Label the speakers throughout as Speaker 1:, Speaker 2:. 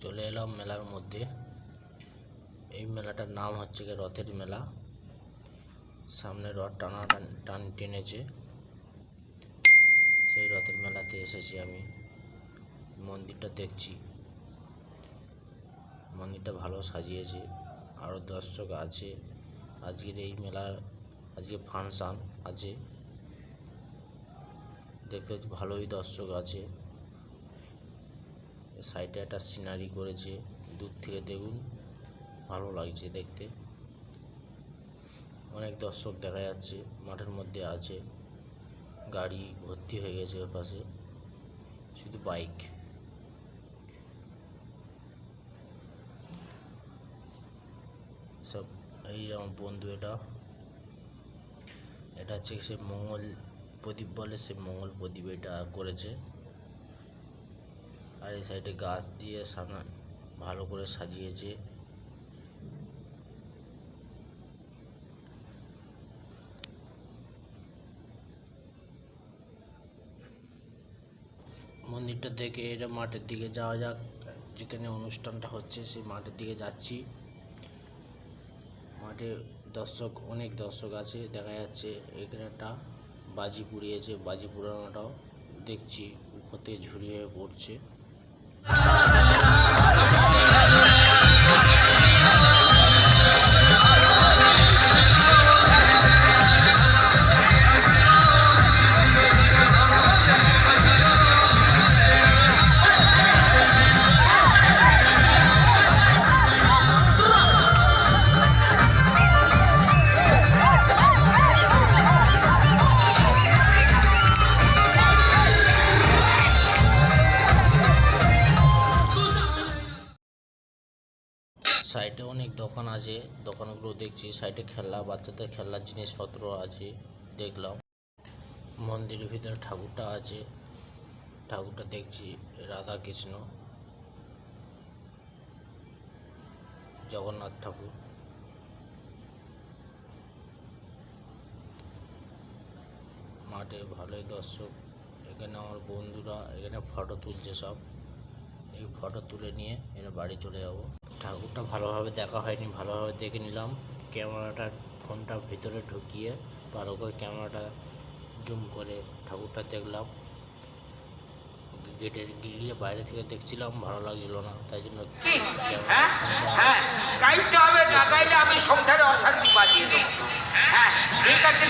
Speaker 1: চলে এলাম মেলার মধ্যে। এই মেলাটার নাম হচ্ছে গিয়ে রথের মেলা। সামনে রথ টানা টান- টান টেনেছে। সেই রথের মেলাতে এসেছি আমি। মন্দিরটা দেখছি। মন্দিরটা ভালো সাজিয়েছে। আরও দর্শক আছে। আজকের এই মেলার আজকে ফাংশান আছে। দেখতে ভালোই দর্শক আছে। সাইডে একটা সিনারি করেছে, দূর থেকে দেখুন, ভালো লাগছে দেখতে। অনেক দর্শক দেখা যাচ্ছে, মাঠের মধ্যে আছে, গাড়ি ভর্তি হয়ে গেছে ওর পাশে, শুধু বাইক। সব এই আমার বন্ধু এটা। এটা হচ্ছে সে মঙ্গল প্রদীপ বলে, সে মঙ্গল প্রদীপ এটা করেছে। আর এই সাইডে গাছ দিয়ে সামনে ভালো করে সাজিয়েছে। মন্দিরটা দেখে এটা মাঠের দিকে যাওয়া যাক। যেখানে অনুষ্ঠানটা হচ্ছে, সেই মাঠের দিকে যাচ্ছি। মাঠে দর্শক, অনেক দর্শক আছে, দেখা যাচ্ছে এখানে একটা বাজি পুড়িয়েছে। বাজি পুরানোটাও দেখছি, উপর থেকে ঝুড়িয়ে পড়ছে। সাইডে অনেক দোকান আছে। দোকানগুলো দেখছি সাইডে খেলনা, বাচ্চাদের খেলনার জিনিসপত্র আছে, দেখলাম। মন্দিরের ভিতরে ঠাকুরটা আছে। ঠাকুরটা দেখছি রাধা কৃষ্ণ জগন্নাথ ঠাকুর। মাঠে ভালোই দর্শক। এখানে আমার বন্ধুরা, এখানে ফটো তুলছে সব। এই ফটো তুলে নিয়ে এর বাড়ি চলে যাব। ঠাকুরটা ভালোভাবে দেখা হয়নি ভালোভাবে দেখে নিলাম। ক্যামেরাটা ফোনটা ভিতরে ঢুকিয়ে ভালো করে ক্যামেরাটা জুম করে ঠাকুরটা দেখলাম। গেটের গ্রিলে বাইরে থেকে দেখছিলাম ভালো লাগছিল না তাই জন্য
Speaker 2: হ্যাঁ হ্যাঁ গাইতে হবে না গাইলে আমি সংসারে অশান্তি বাঁধিয়ে দেবো। হ্যাঁ ঠিক আছে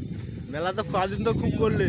Speaker 3: মেলা তো কদিন তো খুব করলে।